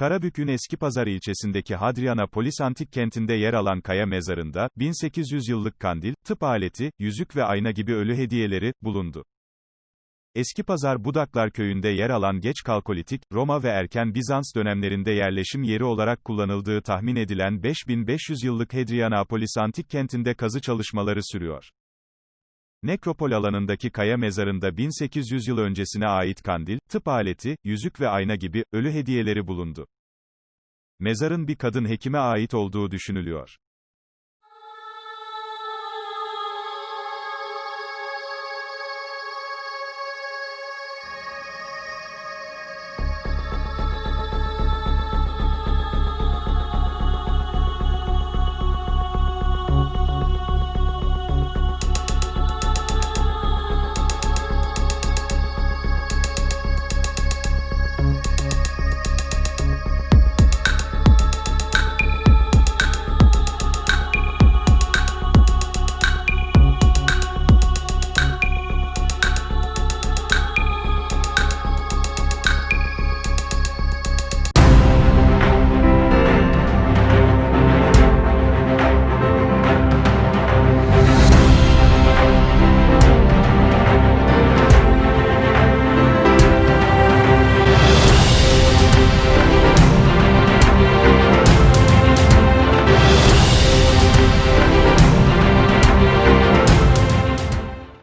Karabük'ün Eskipazar ilçesindeki Hadrianapolis antik kentinde yer alan kaya mezarında, 1800 yıllık kandil, tıp aleti, yüzük ve ayna gibi ölü hediyeleri, bulundu. Eskipazar Budaklar köyünde yer alan geç Kalkolitik, Roma ve erken Bizans dönemlerinde yerleşim yeri olarak kullanıldığı tahmin edilen 5500 yıllık Hadrianapolis antik kentinde kazı çalışmaları sürüyor. Nekropol alanındaki kaya mezarında 1800 yıl öncesine ait kandil, tıp aleti, yüzük ve ayna gibi, ölü hediyeleri bulundu. Mezarın bir kadın hekime ait olduğu düşünülüyor.